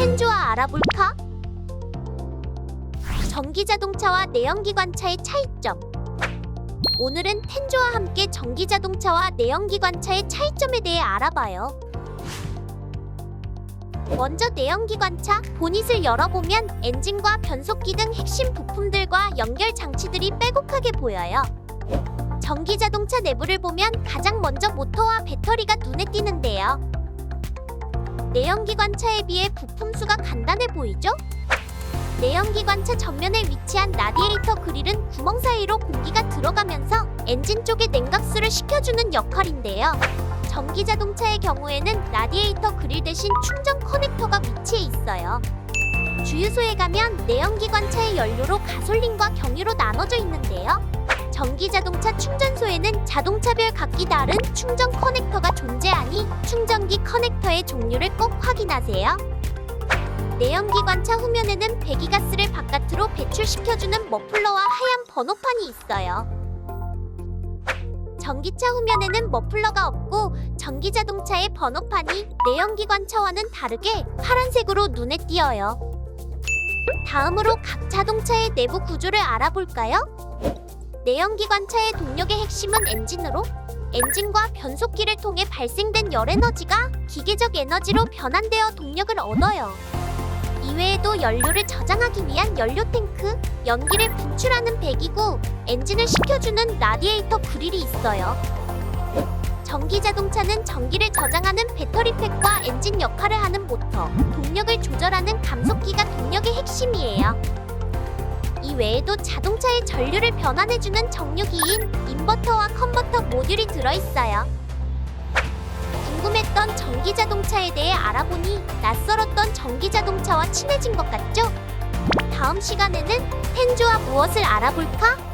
텐주와 알아볼까? 전기자동차와 내연기관차의 차이점 오늘은 텐주와 함께 전기자동차와 내연기관차의 차이점에 대해 알아봐요. 먼저 내연기관차 보닛을 열어보면 엔진과 변속기 등 핵심 부품들과 연결 장치들이 빼곡하게 보여요. 전기자동차 내부를 보면 가장 먼저 모터와 배터리가 눈에 띄는데요. 내연기관차에 비해 부품 수가 간단해 보이죠? 내연기관차 전면에 위치한 라디에이터 그릴은 구멍 사이로 공기가 들어가면서 엔진 쪽에 냉각수를 식혀주는 역할인데요. 전기 자동차의 경우에는 라디에이터 그릴 대신 충전 커넥터가 위치해 있어요. 주유소에 가면 내연기관차의 연료로 가솔린과 경유로 나눠져 있는데요. 전기 자동차 충전소에는 자동차별 각기 다른 충전 커넥터가 존재하니 충전기 커넥터의 종류를 꼭 확인하세요. 내연기관차 후면에는 배기가스를 바깥으로 배출시켜주는 머플러와 하얀 번호판이 있어요. 전기차 후면에는 머플러가 없고 전기 자동차의 번호판이 내연기관차와는 다르게 파란색으로 눈에 띄어요. 다음으로 각 자동차의 내부 구조를 알아볼까요? 내연기관차의 동력의 핵심은 엔진으로 엔진과 변속기를 통해 발생된 열 에너지가 기계적 에너지로 변환되어 동력을 얻어요. 이외에도 연료를 저장하기 위한 연료 탱크, 연기를 분출하는 배기구, 엔진을 식혀주는 라디에이터 그릴이 있어요. 전기 자동차는 전기를 저장하는 배터리팩과 엔진 역할을 하는 모터, 동력을 조절하는 감속기가 동력의 핵심이에요. 이 외에도 자동차의 전류를 변환해주는 정류기인 인버터와 컨버터 모듈이 들어있어요. 궁금했던 전기 자동차에 대해 알아보니 낯설었던 전기 자동차와 친해진 것 같죠? 다음 시간에는 텐주와 무엇을 알아볼까?